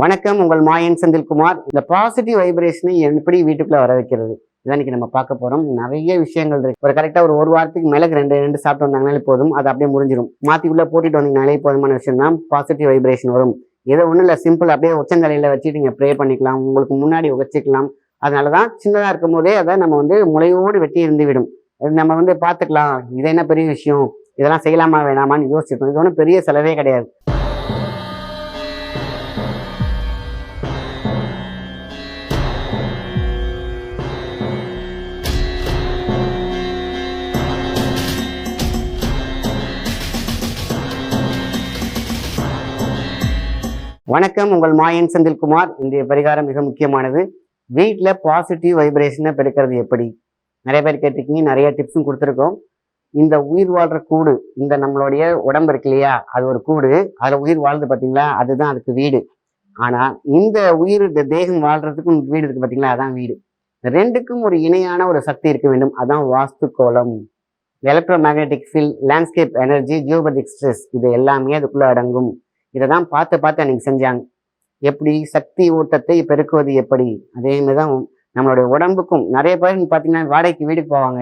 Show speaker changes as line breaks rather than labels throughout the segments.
வணக்கம் உங்கள் மாயன் செந்தில்குமார். இந்த பாசிட்டிவ் வைப்ரேஷனை எப்படி வீட்டுக்குள்ள வர வைக்கிறது? இதான் இன்னைக்கு நம்ம பார்க்க போறோம். நிறைய விஷயங்கள் இருக்கு. ஒரு கரெக்டா ஒரு ஒரு வாரத்துக்கு மிளகு ரெண்டு ரெண்டு சாப்பிட்டு வந்தாங்கனாலே போதும். அது அப்படியே முடிஞ்சிடும் மாத்தி உள்ள போட்டுட்டு வந்தீங்கனாலே போதுமான விஷயம் தான். பாசிட்டிவ் வைப்ரேஷன் வரும். ஏதோ ஒன்றும் இல்லை சிம்பிள் அப்படியே உச்சந்தலையில் வச்சுட்டு நீங்கள் ப்ரே பண்ணிக்கலாம். உங்களுக்கு முன்னாடி உகச்சிக்கலாம். அதனால தான் சின்னதாக இருக்கும் போதே அதை நம்ம வந்து முளையோடு வெட்டி இருந்து விடும். நம்ம வந்து பார்த்துக்கலாம். இது என்ன பெரிய விஷயம்? இதெல்லாம் செய்யலாமா வேணாமான்னு யோசிச்சிருக்கோம். இது ஒன்றும் பெரிய செலவே கிடையாது. வணக்கம் உங்கள் மாயன் செந்தில்குமார். இன்றைய பரிகாரம் மிக முக்கியமானது. வீட்டில் பாசிட்டிவ் வைப்ரேஷனை பெருக்கிறது எப்படி? நிறைய பேர் கேட்டிருக்கீங்க நிறைய டிப்ஸும் கொடுத்துருக்கோம். இந்த உயிர் வாழ்கிற கூடு இந்த நம்மளுடைய உடம்பு இருக்கு இல்லையா? அது ஒரு கூடு. அதில் உயிர் வாழ்ந்து பார்த்தீங்களா அதுதான் அதுக்கு வீடு. ஆனால் இந்த உயிர் இந்த தேகம் வாழ்கிறதுக்கும் வீடு இருக்குது பார்த்தீங்களா அதான் வீடு. ரெண்டுக்கும் ஒரு இணையான ஒரு சக்தி இருக்க வேண்டும். அதான் vastu kolam electro magnetic field landscape energy geopathic stress இது எல்லாமே அதுக்குள்ளே அடங்கும். இதை தான் பார்த்து பார்த்து அன்னைக்கு செஞ்சாங்க. எப்படி சக்தி ஊட்டத்தை பெருக்குவது எப்படி? அதே மாதிரி தான் நம்மளுடைய உடம்புக்கும் நிறைய பேர் பார்த்தீங்கன்னா வாடகைக்கு வீடு போவாங்க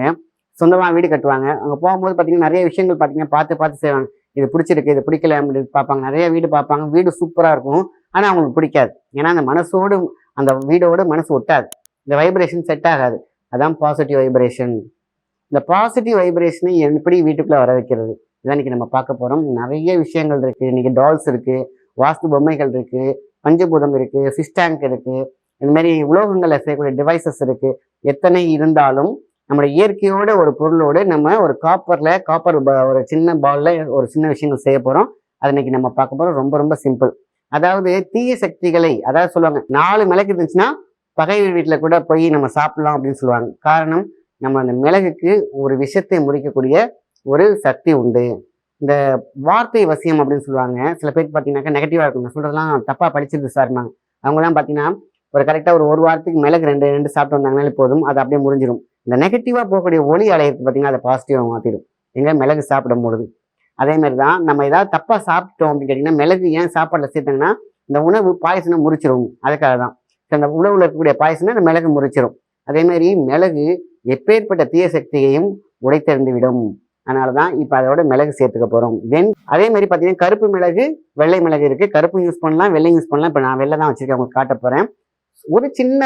சொந்தமாக வீடு கட்டுவாங்க. அங்கே போகும்போது பார்த்தீங்கன்னா நிறைய விஷயங்கள் பார்த்தீங்கன்னா பார்த்து பார்த்து செய்வாங்க. இது பிடிச்சிருக்கு இது பிடிக்கல அப்படின்னு பார்ப்பாங்க. நிறைய வீடு பார்ப்பாங்க. வீடு சூப்பராக இருக்கும். ஆனால் அவங்களுக்கு பிடிக்காது. ஏன்னா அந்த மனசோடு அந்த வீடோடு மனசு ஒட்டாது. இந்த வைப்ரேஷன் செட் ஆகாது. அதான் பாசிட்டிவ் வைப்ரேஷன் இந்த பாசிட்டிவ் வைப்ரேஷனை எப்படி வீட்டுக்குள்ளே வர வைக்கிறது? இதான் இன்னைக்கு நம்ம பார்க்க போகிறோம் நிறைய விஷயங்கள் இருக்குது இன்னைக்கு டால்ஸ் இருக்குது வாஸ்து பொம்மைகள் இருக்குது பஞ்சபூதம் இருக்குது ஃபிஷ் டேங்க் இருக்குது இந்த உலோகங்களை செய்யக்கூடிய டிவைசஸ் இருக்குது எத்தனை இருந்தாலும் நம்மளுடைய இயற்கையோட ஒரு பொருளோடு நம்ம ஒரு காப்பரில் காப்பர் ஒரு சின்ன பாலில் ஒரு சின்ன விஷயங்கள் செய்ய போகிறோம் அது இன்னைக்கு நம்ம பார்க்க போகிறோம் ரொம்ப ரொம்ப சிம்பிள் அதாவது தீய சக்திகளை அதாவது சொல்லுவாங்க நாலு மிளகு இருந்துச்சுன்னா பகை வீட்டில் கூட போய் நம்ம சாப்பிட்லாம் அப்படின்னு சொல்லுவாங்க. காரணம் நம்ம அந்த மிளகுக்கு ஒரு விஷத்தை முறிக்கக்கூடிய ஒரு சக்தி உண்டு. இந்த வார்த்தை வசியம் அப்படின்னு சொல்லுவாங்க. சில பேர் பார்த்தீங்கன்னாக்கா நெகட்டிவாக இருக்கும். நான் சொல்கிறதெல்லாம் தப்பாக படிச்சிருக்கு நான். அவங்கலாம் பார்த்தீங்கன்னா ஒரு கரெக்டாக ஒரு ஒரு வாரத்துக்கு மிளகு ரெண்டு ரெண்டு சாப்பிட்டு வந்தாங்கனாலே போதும். அது அப்படியே முடிஞ்சிடும் இந்த நெகட்டிவாக போகக்கூடிய ஒளி அலையிறது பார்த்தீங்கன்னா அதை பாசிட்டிவாக மாற்றிடும் எங்கே மிளகு சாப்பிடும் பொழுது. அதே மாதிரி தான் நம்ம ஏதாவது தப்பாக சாப்பிட்டோம் அப்படின்னு கேட்டிங்கன்னா மிளகு ஏன் சாப்பாட்டில் சேர்த்தாங்கன்னா இந்த உணவு பாயசனை முறிச்சிரும். அதுக்காக தான். அந்த உணவில் இருக்கக்கூடிய பாயசனை இந்த மிளகு முறிச்சிரும். அதே மாதிரி மிளகு எப்பேற்பட்ட தீய சக்தியையும் உடைத்தெறிந்து விடும் அதனால தான் இப்போ அதோட மிளகு சேர்த்துக்க போகிறோம் தென் அதே மாதிரி பார்த்தீங்கன்னா கருப்பு மிளகு வெள்ளை மிளகு இருக்குது கருப்பு யூஸ் பண்ணலாம் வெள்ளை யூஸ் பண்ணலாம். இப்போ நான் வெள்ளை தான் வச்சுருக்கேன் உங்களுக்கு காட்ட போகிறேன் ஒரு சின்ன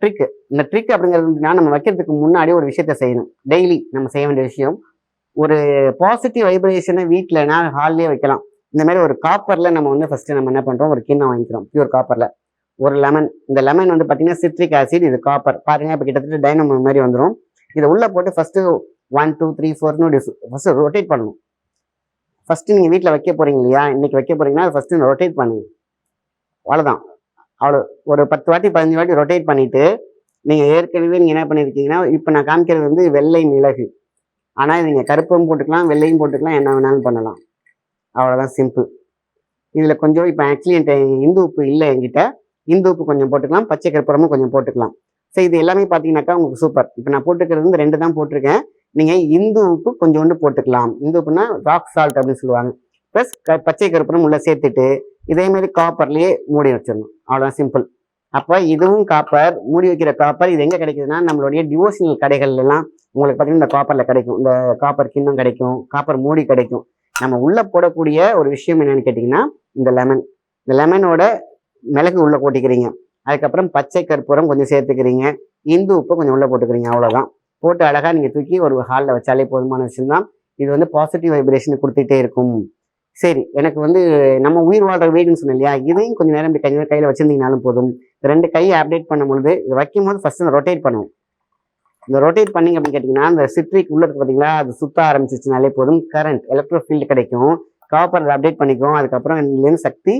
ட்ரிக்கு இந்த ட்ரிக் அப்படிங்கிறதுனா நம்ம வைக்கிறதுக்கு முன்னாடி ஒரு விஷயத்த செய்யணும். டெய்லி நம்ம செய்ய வேண்டிய விஷயம். ஒரு பாசிட்டிவ் வைப்ரேஷனை வீட்டில்னா ஹால்லேயே வைக்கலாம். இந்த மாதிரி ஒரு காப்பரில் நம்ம வந்து ஃபஸ்ட்டு நம்ம என்ன பண்ணுறோம் ஒரு கிண்ணம் வாங்கிக்கிறோம் பியூர் காப்பரில் ஒரு லெமன் இந்த லெமன் வந்து பார்த்தீங்கன்னா சிட்ரிக் ஆசிட் இது காப்பர் பாருங்கள் இப்போ கிட்டத்தட்ட டைனமோ மாதிரி வந்துடும் இதை உள்ளே போட்டு ஃபஸ்ட்டு ஒன் டூ த்ரீ ஃபோர்னு ஃபஸ்ட்டு ரொட்டேட் பண்ணணும். ஃபஸ்ட்டு நீங்கள் வீட்டில் வைக்க போகிறீங்க இல்லையா? இன்றைக்கி வைக்க போகிறீங்கன்னா ஃபஸ்ட்டு ரொட்டேட் பண்ணுங்க. அவ்வளோதான் அவ்வளோ ஒரு பத்து வாட்டி பதினஞ்சு வாட்டி ரொட்டேட் பண்ணிவிட்டு நீங்கள் ஏற்கனவே நீங்கள் என்ன பண்ணியிருக்கீங்கன்னா இப்போ நான் காமிக்கிறது வந்து வெள்ளை மிளகு. ஆனால் நீங்கள் கருப்பும் போட்டுக்கலாம் வெள்ளையும் போட்டுக்கலாம் என்ன வேணாலும் பண்ணலாம். அவ்வளோதான் சிம்பிள் இதில் கொஞ்சம் இப்போ ஆக்சுவலி என்கிட்ட இந்து உப்பு இல்லை என்கிட்ட. இந்து உப்பு கொஞ்சம் போட்டுக்கலாம் பச்சை கற்பூரமும் கொஞ்சம் போட்டுக்கலாம். ஸோ இது எல்லாமே பார்த்தீங்கன்னாக்கா உங்களுக்கு சூப்பர் இப்போ நான் போட்டுக்கிறது வந்து ரெண்டு தான் போட்டிருக்கேன். நீங்கள் இந்து உப்பு கொஞ்சோண்டு போட்டுக்கலாம். இந்து உப்புனா ராக் சால்ட் அப்படின்னு சொல்லுவாங்க. ப்ளஸ் பச்சை கருப்பூரம் உள்ள சேர்த்துட்டு இதே மாதிரி காப்பர்லேயே மூடி வச்சிடணும். அவ்வளோதான் சிம்பிள் அப்போ இதுவும் காப்பர் மூடி வைக்கிற காப்பர் இது எங்கே கிடைக்குதுன்னா நம்மளுடைய டிவோஷனல் கடைகள்லாம் உங்களுக்கு பார்த்தீங்கன்னா இந்த காப்பரில் கிடைக்கும். இந்த காப்பர் கிண்ணம் கிடைக்கும் காப்பர் மூடி கிடைக்கும். நம்ம உள்ளே போடக்கூடிய ஒரு விஷயம் என்னென்னு கேட்டிங்கன்னா இந்த லெமன் இந்த லெமனோட மிளகு உள்ளே போட்டிக்கிறீங்க. அதுக்கப்புறம் பச்சை கற்பூரம் கொஞ்சம் சேர்த்துக்கிறீங்க. இந்து உப்பு கொஞ்சம் உள்ளே போட்டுக்கிறீங்க. அவ்வளோதான் போட்டு அழகாக நீங்கள் தூக்கி ஒரு ஹாலில் வச்சாலே போதுமான விஷயம்தான். இது வந்து பாசிட்டிவ் வைப்ரேஷன் கொடுத்துட்டே இருக்கும். சரி எனக்கு வந்து நம்ம உயிர் வாழ்ற வீடுன்னு சொன்ன இல்லையா? இதையும் கொஞ்சம் நேரம் இப்படி கை கையில் வச்சுருந்தீங்கனாலும் போதும். ரெண்டு கையை அப்டேட் பண்ணும் பொழுது இது வைக்கும் போது ஃபர்ஸ்ட் ரொட்டேட் பண்ணுவோம். இந்த ரொட்டேட் பண்ணீங்க அப்படின்னு கேட்டிங்கன்னா அந்த சிட்ரிக் உள்ள இருக்கு பார்த்தீங்களா அது சுத்த ஆரம்பிச்சிச்சுனாலே போதும். கரண்ட் எலக்ட்ரோ ஃபீல்டு கிடைக்கும். காப்பர் அப்டேட் பண்ணிக்கும். அதுக்கப்புறம் இதுலேருந்து சக்தி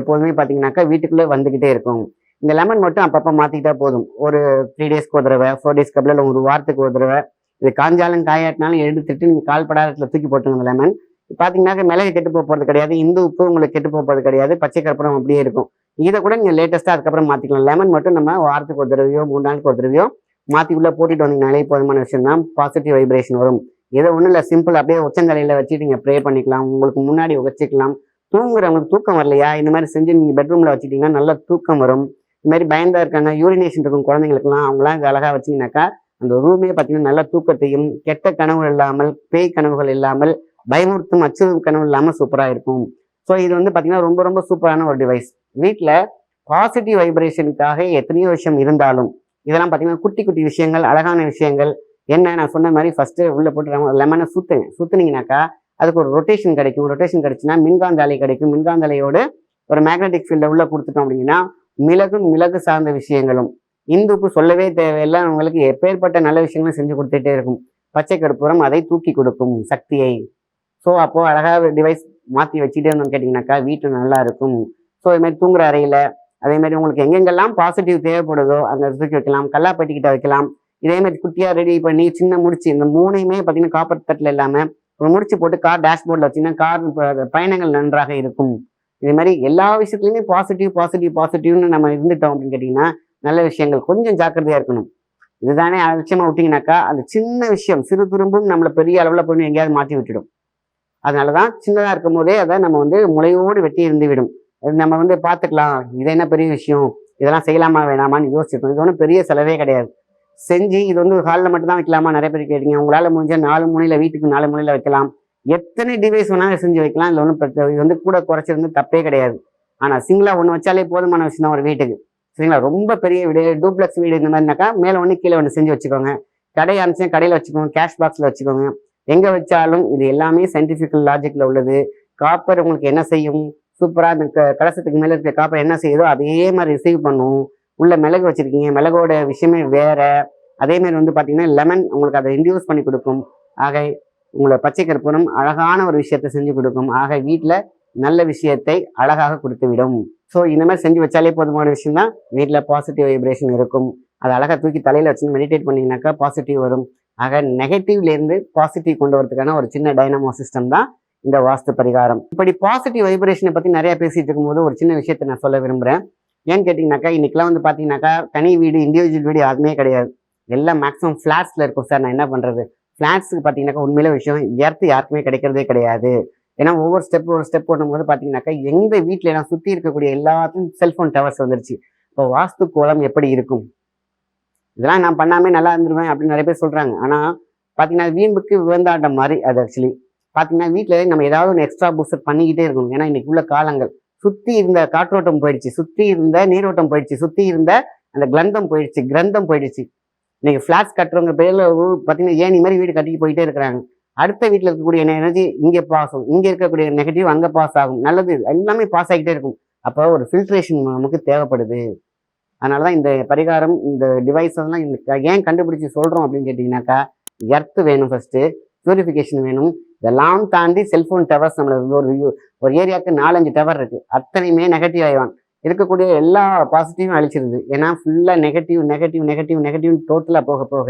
எப்போதுமே பார்த்தீங்கன்னாக்கா வீட்டுக்குள்ளே வந்துக்கிட்டே இருக்கும். இந்த லெமன் மட்டும் அப்பப்போ மாற்றிக்கிட்டா போதும். ஒரு த்ரீ டேஸ்க்கு ஒரு தடவை ஃபோர் டேஸ்க்கு அப்புறம் இல்லை ஒரு வாரத்துக்கு ஒரு தடவை. இது காஞ்சாலும் காயாட்டினாலும் எடுத்துட்டு நீங்கள் கால் படாரத்தில் தூக்கி போட்டுங்க இந்த லெமன் பார்த்தீங்கன்னாக்க மிளகு கெட்டு போகிறது கிடையாது இந்து உப்பு உங்களுக்கு கெட்டு போகிறது கிடையாது பச்சை கற்பூரம் அப்படியே இருக்கும். இதை கூட நீங்கள் லேட்டஸ்ட்டாக அதுக்கப்புறம் மாற்றிக்கலாம் லெமன் மட்டும் நம்ம வாரத்துக்கு ஒரு தடவையோ மூணு நாளுக்கு ஒரு தடவையோ மாற்றி உள்ளே போட்டுட்டு வந்தீங்கனாலே போதுமான விஷயம் தான். பாசிட்டிவ் வைப்ரேஷன் வரும். ஏதோ ஒன்றும் இல்லை சிம்பிள் அப்படியே உச்சந்தலையில் வச்சுட்டு நீங்கள் ப்ரே பண்ணிக்கலாம். உங்களுக்கு முன்னாடி உகச்சிக்கலாம். தூங்குறவங்களுக்கு தூக்கம் வரலையா? இந்த மாதிரி செஞ்சு நீங்கள் பெட்ரூமில் வச்சுட்டிங்கன்னா நல்ல தூக்கம் வரும். இது மாதிரி பயந்தா இருக்காங்க யூரினேஷன் இருக்கும் குழந்தைங்களுக்குலாம் அவங்களாம் இது அழகாக வச்சிங்கனாக்கா அந்த ரூமே பார்த்தீங்கன்னா நல்ல தூக்கத்தையும் கெட்ட கனவுகள் இல்லாமல் பேய் கனவுகள் இல்லாமல் பயமுறுத்தும் அச்சுறுத்தும் கனவு இல்லாமல் சூப்பராக இருக்கும். ஸோ இது வந்து பார்த்தீங்கன்னா ரொம்ப ரொம்ப சூப்பரான ஒரு டிவைஸ் வீட்டில் பாசிட்டிவ் வைப்ரேஷனுக்காக எத்தனையோ விஷயம் இருந்தாலும் இதெல்லாம் பார்த்தீங்கன்னா குட்டி குட்டி விஷயங்கள் அழகான விஷயங்கள் என்ன நான் சொன்ன மாதிரி ஃபஸ்ட்டு உள்ளே போட்டு லெமனை சுற்றுங்க சுற்றுனீங்கனாக்கா அதுக்கு ஒரு ரொட்டேஷன் கிடைக்கும். ரொட்டேஷன் கிடைச்சுன்னா மின்காந்த அலை கிடைக்கும். மின்காந்த அலையோடு ஒரு மேக்னெட்டிக் ஃபீல்டை உள்ளே கொடுத்துட்டோம் அப்படின்னா மிளகும் மிளகு சார்ந்த விஷயங்களும். இந்துப்பு சொல்லவே தேவையில்லை. அவங்களுக்கு எப்பேற்பட்ட நல்ல விஷயங்களும் செஞ்சு கொடுத்துட்டே இருக்கும். பச்சை கற்பூரம் அதை தூக்கி கொடுக்கும் சக்தியை. ஸோ அப்போது அழகாக டிவைஸ் மாற்றி வச்சுட்டே இருந்தோம் கேட்டிங்கனாக்கா வீட்டு நல்லா இருக்கும். ஸோ இது மாதிரி தூங்குற அறையில் அதே மாதிரி உங்களுக்கு எங்கெங்கெல்லாம் பாசிட்டிவ் தேவைப்படுதோ அங்கே தூக்கி வைக்கலாம். கல்லாப்பட்டிக்கிட்ட வைக்கலாம். இதேமாதிரி குட்டியாக ரெடி பண்ணி சின்ன முடிச்சு இந்த மூணையுமே பார்த்தீங்கன்னா காப்பர் தட்டில் இல்லாமல் ஒரு முடிச்சு போட்டு கார் டேஷ்போர்டில் வச்சிங்கன்னா கார் பயணங்கள் நன்றாக இருக்கும். இது மாதிரி எல்லா விஷயத்துலையுமே பாசிட்டிவ் பாசிட்டிவ் பாசிட்டிவ்னு நம்ம இருந்துட்டோம் அப்படின்னு கேட்டிங்கன்னா நல்ல விஷயங்கள் கொஞ்சம் ஜாக்கிரதையாக இருக்கணும். இதுதானே அலட்சியமாக விட்டிங்கனாக்கா அந்த சின்ன விஷயம் சிறு துரும்பும் நம்மளை பெரிய அளவில் போய் எங்கேயாவது மாற்றி விட்டுடும். அதனால தான் சின்னதாக இருக்கும் போதே அதை நம்ம வந்து முளையோடு வெட்டி இருந்து விடும். நம்ம வந்து பார்த்துக்கலாம் இது என்ன பெரிய விஷயம்? இதெல்லாம் செய்யலாமா வேணாமான்னு யோசிச்சிருக்கோம். இது ஒன்றும் பெரிய செலவே கிடையாது. செஞ்சு இது வந்து ஹாலில் மட்டும் தான் வைக்கலாமா? நிறைய பேர் கேட்டீங்க. உங்களால் முடிஞ்ச நாலு முனையில் வீட்டுக்கு நாலு முனையில் வைக்கலாம். எத்தனை டிவைஸ் வேணாலும் செஞ்சு வைக்கலாம் இல்லை ஒன்றும் பிரச்சனை இது வந்து கூட குறைச்சிருந்து தப்பே கிடையாது. ஆனால் சிங்கிளாக ஒன்று வச்சாலே போதுமான விஷயம் தான் ஒரு வீட்டுக்கு. சரிங்களா? ரொம்ப பெரிய வீடு டூப்ளெக்ஸ் வீடு இந்த மாதிரினாக்கா மேலே ஒன்று கீழே ஒன்று செஞ்சு வச்சுக்கோங்க. கடை அனுப்பிச்சு கடையில் வச்சுக்கோங்க கேஷ் பாக்ஸில் வச்சுக்கோங்க. எங்கே வச்சாலும் இது எல்லாமே சயின்டிஃபிக்கல் லாஜிக்கில் உள்ளது. காப்பர் உங்களுக்கு என்ன செய்யும்? சூப்பராக இந்த க- கலசத்துக்கு மேலே இருக்க காப்பர் என்ன செய்யுதோ அதே மாதிரி ரிசீவ் பண்ணும். உள்ள மிளகு வச்சுருக்கீங்க மிளகோட விஷயமே வேறு. அதே மாதிரி வந்து பார்த்தீங்கன்னா லெமன் உங்களுக்கு அதை இன்டியூஸ் பண்ணி கொடுக்கும். ஆக உங்களை பச்சை கற்பூரம் அழகான ஒரு விஷயத்தை செஞ்சு கொடுக்கும். ஆக வீட்டில் நல்ல விஷயத்தை அழகாக கொடுத்து விடும் ஸோ இந்த மாதிரி செஞ்சு வச்சாலே போதுமான விஷயம் தான் வீட்டில் பாசிட்டிவ் வைப்ரேஷன் இருக்கும். அதை அழகாக தூக்கி தலையில் வச்சு மெடிடேட் பண்ணிங்கனாக்கா பாசிட்டிவ் வரும். ஆக நெகட்டிவ்லேருந்து பாசிட்டிவ் கொண்டு வரதுக்கான ஒரு சின்ன டைனமோ சிஸ்டம் தான் இந்த வாஸ்து பரிகாரம். இப்படி பாசிட்டிவ் வைப்ரேஷனை பற்றி நிறையா பேசிகிட்டு இருக்கும்போது ஒரு சின்ன விஷயத்தை நான் சொல்ல விரும்புகிறேன் ஏன்னு கேட்டிங்கனாக்கா இன்றைக்கெலாம் வந்து பார்த்தீங்கன்னாக்கா தனி வீடு இண்டிவிஜுவல் வீடு யாருமே கிடையாது. எல்லாம் மேக்ஸிமம் ஃப்ளாட்ஸில் இருக்கும் சார். நான் என்ன பண்ணுறது ஃப்ளாட்ஸுக்கு பார்த்தீங்கன்னாக்கா உண்மையிலே விஷயம். எர்த்து யாருக்குமே கிடைக்கிறதே கிடையாது. ஏன்னா ஒவ்வொரு ஸ்டெப் ஒரு ஸ்டெப் போடும்போது பார்த்தீங்கன்னாக்கா எங்கள் வீட்டில் நான் சுற்றி இருக்கக்கூடிய எல்லாத்துக்கும் செல்ஃபோன் டவர்ஸ் வந்துருச்சு. இப்போ வாஸ்து கோலம் எப்படி இருக்கும்? இதெல்லாம் நான் பண்ணாமே நல்லா இருந்துருவேன் அப்படின்னு நிறைய பேர் சொல்கிறாங்க ஆனால் பார்த்தீங்கன்னா வீம்புக்கு விவந்தாட்டம் மாதிரி அது ஆக்சுவலி பார்த்தீங்கன்னா வீட்டில் நம்ம ஏதாவது ஒன்று எக்ஸ்ட்ரா பூஸ்டர் பண்ணிக்கிட்டே இருக்கணும். ஏன்னா இன்றைக்கி உள்ள காலங்கள். சுற்றி இருந்த காற்றோட்டம் போயிடுச்சு சுற்றி இருந்த நீரோட்டம் போயிடுச்சு சுற்றி இருந்த அந்த கிரந்தம் போயிடுச்சு கிரந்தம் போயிடுச்சு. இன்னைக்கு ஃப்ளாட்ஸ் கட்டுறவங்க பேரில் பார்த்தீங்கன்னா ஏனி மாதிரி வீடு கட்டிட்டு போயிட்டே இருக்கிறாங்க? அடுத்த வீட்டில் இருக்கக்கூடிய எனர்ஜி இங்கே பாஸ் ஆகும். இங்கே இருக்கக்கூடிய நெகட்டிவ் அங்கே பாஸ் ஆகும். நல்லது எல்லாமே பாஸ் ஆகிட்டே இருக்கும். அப்போ ஒரு ஃபில்ட்ரேஷன் நமக்கு தேவைப்படுது. அதனால தான் இந்த பரிகாரம் இந்த டிவைஸ் எல்லாம் இந்த ஏன் கண்டுபிடிச்சி சொல்கிறோம் அப்படின்னு கேட்டிங்கனாக்கா எர்த்து வேணும் ஃபஸ்ட்டு பியூரிஃபிகேஷன் வேணும். இதெல்லாம் தாண்டி செல்ஃபோன் டவர்ஸ் நம்மள ஒரு ஒரு ஏரியாவுக்கு நாலஞ்சு டவர் இருக்குது அத்தனையுமே நெகட்டிவ் ஆகிவான் இருக்கக்கூடிய எல்லா பாசிட்டிவும் அழிச்சிருது. ஏன்னா ஃபுல்லாக நெகட்டிவ் நெகட்டிவ் நெகட்டிவ் நெகட்டிவ் டோட்டலாக போக போக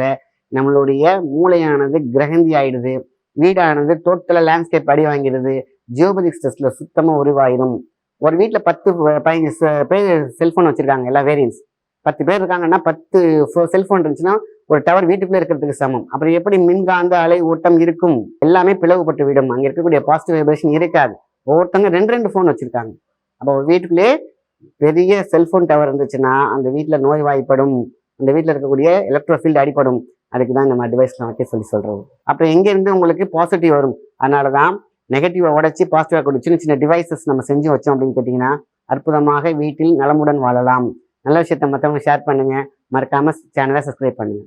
நம்மளுடைய மூளையானது கிரகந்தி ஆயிடுது. வீடானது டோட்டலாக லேண்ட்ஸ்கேப் அடி வாங்கிடுது. ஜியோபதிக் ஸ்ட்ரெஸ்ல சுத்தமாக உருவாயிடும் ஒரு வீட்டில் பத்து பதினஞ்சு பேர் செல்ஃபோன் வச்சுருக்காங்க எல்லா வேரியன்ஸ் பத்து பேர் இருக்காங்கன்னா பத்து செல்ஃபோன் இருந்துச்சுன்னா ஒரு டவர் வீட்டுக்குள்ளே இருக்கிறதுக்கு சமம். அப்புறம் எப்படி மின்காந்த அலை ஓட்டம் இருக்கும்? எல்லாமே பிளவுபட்டு விடும் அங்கே இருக்கக்கூடிய பாசிட்டிவ் வைப்ரேஷன் இருக்காது. ஒவ்வொருத்தவங்க ரெண்டு ரெண்டு ஃபோன் வச்சுருக்காங்க. அப்போ வீட்டுக்குள்ளேயே வீட்டுக்குள்ளே பெரிய செல்ஃபோன் டவர் இருந்துச்சுன்னா அந்த வீட்டில் நோய் வாய்ப்படும் அந்த வீட்டில் இருக்கக்கூடிய எலக்ட்ரோஃபீல்டு அடிப்படும் அதுக்கு தான் நம்ம டிவைஸ்லாம் வைக்க சொல்லி சொல்கிறோம் அப்புறம் எங்கேருந்து உங்களுக்கு பாசிட்டிவ் வரும்? அதனால தான் நெகட்டிவை உடச்சி பாசிட்டிவாக கொடு. சின்ன சின்ன டிவைசஸ் நம்ம செஞ்சு வச்சோம் அப்படின்னு கேட்டிங்கன்னா அற்புதமாக வீட்டில் நலமுடன் வாழலாம். நல்ல விஷயத்தை மற்றவங்க ஷேர் பண்ணுங்கள் மறக்காமல் சேனலை சப்ஸ்கிரைப் பண்ணுங்கள்